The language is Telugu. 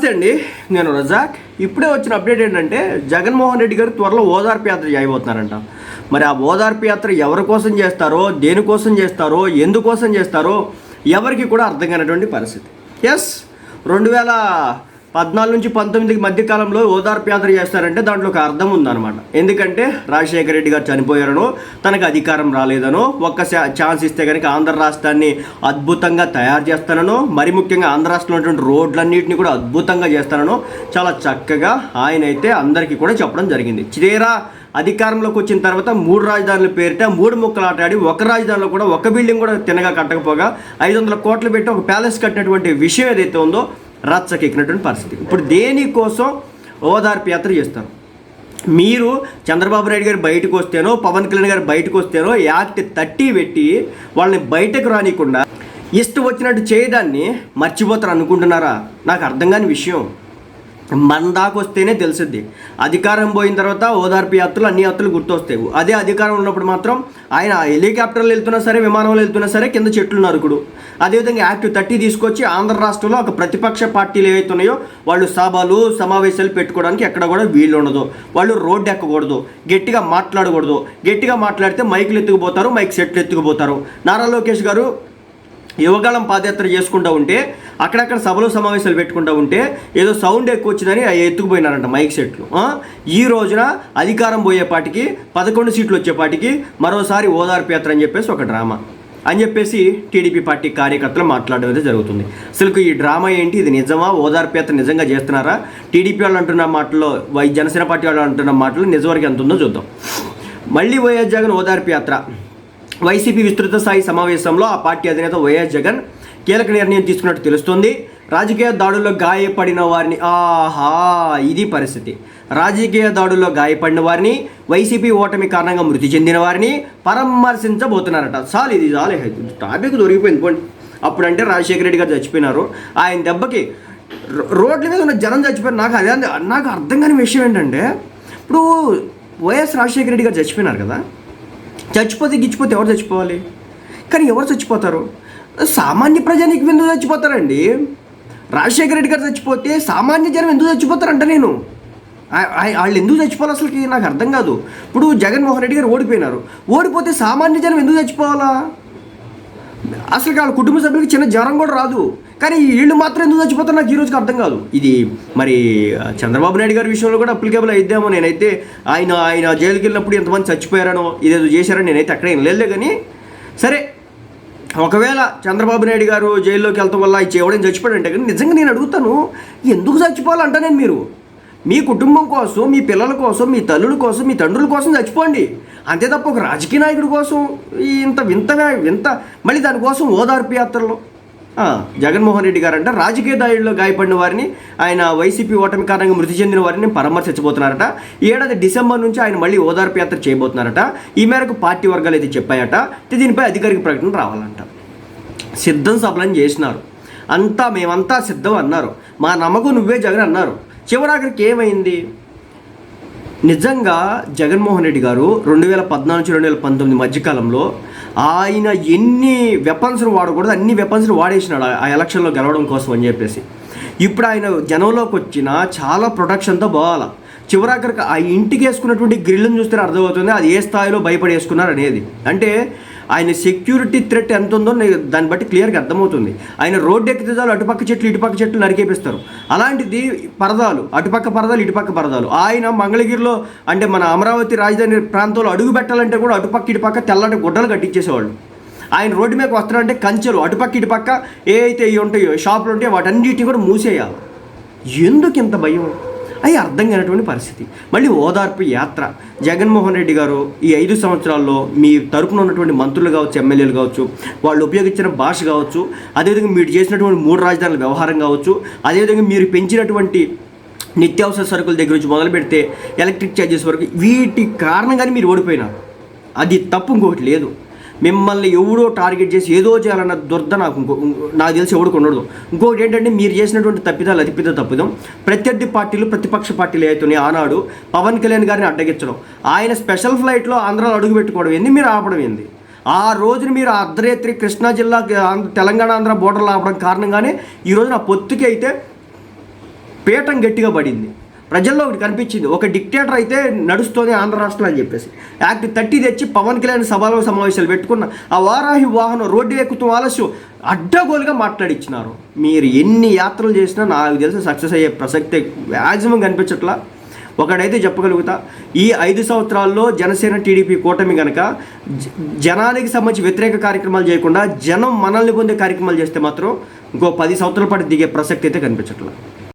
నమస్తే అండి నేను రజాక్. ఇప్పుడే వచ్చిన అప్డేట్ ఏంటంటే జగన్మోహన్ రెడ్డి గారు త్వరలో ఓదార్పు యాత్ర చేయబోతున్నారంట. మరి ఆ ఓదార్పు యాత్ర ఎవరి కోసం చేస్తారో దేనికోసం చేస్తారో ఎందుకోసం చేస్తారో ఎవరికి కూడా అర్థం కానటువంటి పరిస్థితి. ఎస్ రెండు వేల పద్నాలుగు నుంచి పంతొమ్మిదికి మధ్య కాలంలో ఓదార్పు యాత్ర చేస్తారంటే దాంట్లో ఒక అర్థం ఉందన్నమాట. ఎందుకంటే రాజశేఖర రెడ్డి గారు చనిపోయారనో తనకు అధికారం రాలేదనో ఒక్క ఛాన్స్ ఇస్తే కనుక ఆంధ్ర రాష్ట్రాన్ని అద్భుతంగా తయారు చేస్తానో మరి ముఖ్యంగా ఆంధ్ర రాష్ట్రంలో ఉన్నటువంటి రోడ్లన్నింటినీ కూడా అద్భుతంగా చేస్తానో చాలా చక్కగా ఆయన అయితే అందరికీ కూడా చెప్పడం జరిగింది. చిరేరా అధికారంలోకి వచ్చిన తర్వాత మూడు రాజధానుల పేరిట మూడు ముక్కలు ఆటాడి ఒక రాజధానిలో కూడా ఒక బిల్డింగ్ కూడా తినగా కట్టకపోగా ఐదు వందల కోట్లు పెట్టి ఒక ప్యాలెస్ కట్టినటువంటి విషయం ఏదైతే ఉందో రచ్చకెక్కినటువంటి పరిస్థితి. ఇప్పుడు దేనికోసం ఓదార్పు యాత్ర చేస్తారు? మీరు చంద్రబాబు నాయుడు గారు బయటకు వస్తేనో పవన్ కళ్యాణ్ గారు బయటకు వస్తేనో యాక్ట్ తట్టి పెట్టి వాళ్ళని బయటకు రానికుండా ఇష్టం వచ్చినట్టు చేయడాన్ని మర్చిపోతారు అనుకుంటున్నారా? నాకు అర్థం కాని విషయం. మన దాకా వస్తేనే తెలిసిద్ది. అధికారం పోయిన తర్వాత ఓదార్పు యాత్రలు అన్ని యాత్రలు గుర్తొస్తాయి. అదే అధికారం ఉన్నప్పుడు మాత్రం ఆయన హెలికాప్టర్లు వెళ్తున్నా సరే విమానంలో వెళ్తున్నా సరే కింద చెట్లు నరుకుడు. అదేవిధంగా యాక్ట్ థర్టీ తీసుకొచ్చి ఆంధ్ర రాష్ట్రంలో ఒక ప్రతిపక్ష పార్టీలు ఏవైతే ఉన్నాయో వాళ్ళు సభలు సమావేశాలు పెట్టుకోవడానికి ఎక్కడ కూడా వీలు ఉండదు. వాళ్ళు రోడ్డు ఎక్కకూడదు. గట్టిగా మాట్లాడకూడదు. గట్టిగా మాట్లాడితే మైకులు ఎత్తుకుపోతారు మైక్ సెట్లు ఎత్తుకుపోతారు. నారా లోకేష్ గారు యువగాలం పాదయాత్ర చేసుకుంటూ ఉంటే అక్కడక్కడ సభలు సమావేశాలు పెట్టుకుంటూ ఉంటే ఏదో సౌండ్ ఎక్కువ వచ్చిందని అవి ఎత్తుకుపోయినారంట మైక్ సెట్లు. ఈ రోజున అధికారం పోయేపాటికి పదకొండు సీట్లు వచ్చేపాటికి మరోసారి ఓదార్పు యాత్ర అని చెప్పేసి ఒక డ్రామా. అని చెప్పేసి టీడీపీ పార్టీ కార్యకర్తలు మాట్లాడడం అయితే జరుగుతుంది. అసలు ఈ డ్రామా ఏంటి? ఇది నిజమా? ఓదార్పు యాత్ర నిజంగా చేస్తున్నారా? టీడీపీ వాళ్ళు అంటున్న మాటల్లో వై జనసేన పార్టీ వాళ్ళు అంటున్న మాటలు నిజవరకు ఎంత ఉందో చూద్దాం. మళ్ళీ వైఎస్ జగన్ ఓదార్పు యాత్ర. వైసీపీ విస్తృత స్థాయి సమావేశంలో ఆ పార్టీ అధినేత వైఎస్ జగన్ కీలక నిర్ణయం తీసుకున్నట్టు తెలుస్తోంది. రాజకీయ దాడుల్లో గాయపడిన వారిని ఆహా ఇది పరిస్థితి. రాజకీయ దాడుల్లో గాయపడిన వారిని వైసీపీ ఓటమి కారణంగా మృతి చెందిన వారిని పరామర్శించబోతున్నారట. చాలు ఇది చాలు. టాపిక్ దొరికిపోయింది పోండి. అప్పుడంటే రాజశేఖర రెడ్డి గారు చచ్చిపోయినారు. ఆయన దెబ్బకి రో- రోడ్ల మీద ఉన్న జనం చచ్చిపోయారు. నాకు అదే నాకు అర్థం కాని విషయం ఏంటంటే ఇప్పుడు వైఎస్ రాజశేఖర రెడ్డి గారు చచ్చిపోయినారు కదా. చచ్చిపోతే గిచ్చిపోతే ఎవరు చచ్చిపోవాలి? కానీ ఎవరు చచ్చిపోతారు? సామాన్య ప్రజానికి ఎందుకు చచ్చిపోతారండి? రాజశేఖర రెడ్డి గారు చచ్చిపోతే సామాన్య జనం ఎందుకు చచ్చిపోతారంట నేను? వాళ్ళు ఎందుకు చచ్చిపోవాలి అసలుకి? నాకు అర్థం కాదు. ఇప్పుడు జగన్మోహన్ రెడ్డి గారు ఓడిపోయినారు. ఓడిపోతే సామాన్య జనం ఎందుకు చచ్చిపోవాలా? అసలు వాళ్ళ కుటుంబ సభ్యులకి చిన్న జ్వరం కూడా రాదు. కానీ వీళ్ళు మాత్రం ఎందుకు చచ్చిపోతారు నాకు ఈ రోజుకి అర్థం కాదు. ఇది మరి చంద్రబాబు నాయుడు గారి విషయంలో కూడా అప్లికేబుల్ అయిద్దామో నేనైతే. ఆయన ఆయన జైలుకి వెళ్ళినప్పుడు ఎంతమంది చచ్చిపోయారనో ఇదేదో చేశారని నేనైతే అక్కడ ఏం లేదు కానీ సరే ఒకవేళ చంద్రబాబు నాయుడు గారు జైల్లోకి వెళ్తాం వల్ల ఇది చచ్చిపోయాడంటే కానీ నిజంగా నేను అడుగుతాను ఎందుకు చచ్చిపోవాలంట నేను మీరు? మీ కుటుంబం కోసం మీ పిల్లల కోసం మీ తల్లుల కోసం మీ తండ్రుల కోసం చచ్చిపోండి. అంతే తప్ప ఒక రాజకీయ నాయకుడి కోసం ఇంత వింతగా వింత మళ్ళీ దానికోసం ఓదార్పు యాత్రలో జగన్మోహన్ రెడ్డి గారు అంటే రాజకీయ దాడిలో గాయపడిన వారిని ఆయన వైసీపీ ఓటమి కారణంగా మృతి చెందిన వారిని పరామర్శించబోతున్నారట. ఏడాది డిసెంబర్ నుంచి ఆయన మళ్ళీ ఓదార్పు యాత్ర చేయబోతున్నారట. ఈ మేరకు పార్టీ వర్గాలు అయితే చెప్పాయట దీనిపై అధికారిక ప్రకటన రావాలంట. సిద్ధం సఫలం చేసినారు. అంతా మేమంతా సిద్ధం అన్నారు. మా నమ్మకం నువ్వే జగన్ అన్నారు. చివరాఖరికి ఏమైంది? నిజంగా జగన్మోహన్ రెడ్డి గారు రెండు వేల పద్నాలుగు నుంచి రెండు వేల పంతొమ్మిది మధ్యకాలంలో ఆయన ఎన్ని వెపన్స్ను వాడకూడదు అన్ని వెపన్స్ వాడేసినాడు ఆ- ఆ ఎలక్షన్లో గెలవడం కోసం అని చెప్పేసి. ఇప్పుడు ఆయన జనంలోకి వచ్చిన చాలా ప్రొటెక్షన్తో పోవాలా? చివరాఖరికి ఆ ఇంటికి వేసుకున్నటువంటి గ్రిల్ని చూస్తే అర్థమవుతుంది అది ఏ స్థాయిలో భయపడి వేసుకున్నారు అనేది. అంటే ఆయన సెక్యూరిటీ థ్రెట్ ఎంత ఉందో దాన్ని బట్టి క్లియర్గా అర్థమవుతుంది. ఆయన రోడ్డు ఎక్కితే చాలు అటుపక్క చెట్లు ఇటుపక్క చెట్లు నరికేపిస్తారు. అలాంటిది పరదాలు అటుపక్క పరదాలు ఇటుపక్క పరదాలు. ఆయన మంగళగిరిలో అంటే మన అమరావతి రాజధాని ప్రాంతంలో అడుగు పెట్టాలంటే కూడా అటుపక్క ఇటుపక్క తెల్లటి గుడ్డలు కట్టించేసేవాళ్ళు. ఆయన రోడ్డు మీదకి వస్తున్నారంటే కంచెలు అటుపక్క ఇటుపక్క ఏ అయితే ఉంటాయో షాపులు ఉంటాయో వాటన్నిటిని కూడా మూసేయాలి. ఎందుకు ఇంత భయం? అవి అర్థం కానటువంటి పరిస్థితి. మళ్ళీ ఓదార్పు యాత్ర. జగన్మోహన్ రెడ్డి గారు ఈ ఐదు సంవత్సరాల్లో మీ తరపున ఉన్నటువంటి మంత్రులు కావచ్చు ఎమ్మెల్యేలు కావచ్చు వాళ్ళు ఉపయోగించిన భాష కావచ్చు అదేవిధంగా మీరు చేసినటువంటి మూడు రాజధానుల వ్యవహారం కావచ్చు అదేవిధంగా మీరు పెంచినటువంటి నిత్యావసర సరుకుల దగ్గర నుంచి మొదలు పెడితే ఎలక్ట్రిక్ ఛార్జెస్ వరకు వీటి కారణంగానే మీరు ఓడిపోయినారు. అది తప్పు ఇంకొకటి లేదు. మిమ్మల్ని ఎవడో టార్గెట్ చేసి ఏదో చేయాలన్న దుర్ద నాకు ఇంకో నాకు తెలిసి ఎవడు ఉండదు. ఇంకొకటి ఏంటంటే మీరు చేసినటువంటి తప్పిదాలు అతిపెద్ద తప్పిదం. ప్రత్యర్థి పార్టీలు ప్రతిపక్ష పార్టీలు అవుతున్నాయి ఆనాడు పవన్ కళ్యాణ్ గారిని అడ్డగించడం ఆయన స్పెషల్ ఫ్లైట్లో ఆంధ్రాలో అడుగు పెట్టుకోవడం ఏంది? మీరు ఆపడం ఏంది? ఆ రోజున మీరు అర్ధరేత్రి కృష్ణా జిల్లా తెలంగాణ ఆంధ్ర బోర్డర్లో ఆపడం కారణంగానే ఈ నా పొత్తుకి అయితే పీఠం గట్టిగా పడింది. ప్రజల్లో ఒకటి కనిపించింది. ఒక డిక్టేటర్ అయితే నడుస్తోంది ఆంధ్ర రాష్ట్రం అని చెప్పేసి. యాక్ట్ థర్టీ తెచ్చి పవన్ కళ్యాణ్ సభలో సమావేశాలు పెట్టుకున్న ఆ వారాహి వాహనం రోడ్డు ఎక్కుతూ ఆలస్యం. అడ్డగోలుగా మాట్లాడిచ్చినారు. మీరు ఎన్ని యాత్రలు చేసినా నాకు తెలిసి సక్సెస్ అయ్యే ప్రసక్తే మ్యాక్సిమం కనిపించట్లా. ఒకడైతే చెప్పగలుగుతా ఈ ఐదు సంవత్సరాల్లో జనసేన టీడీపీ కూటమి కనుక జ- జనానికి సంబంధించి వ్యతిరేక కార్యక్రమాలు చేయకుండా జనం మనల్ని పొందే కార్యక్రమాలు చేస్తే మాత్రం ఇంకో పది సంవత్సరాల పాటు దిగే ప్రసక్తి అయితే కనిపించట్లేదు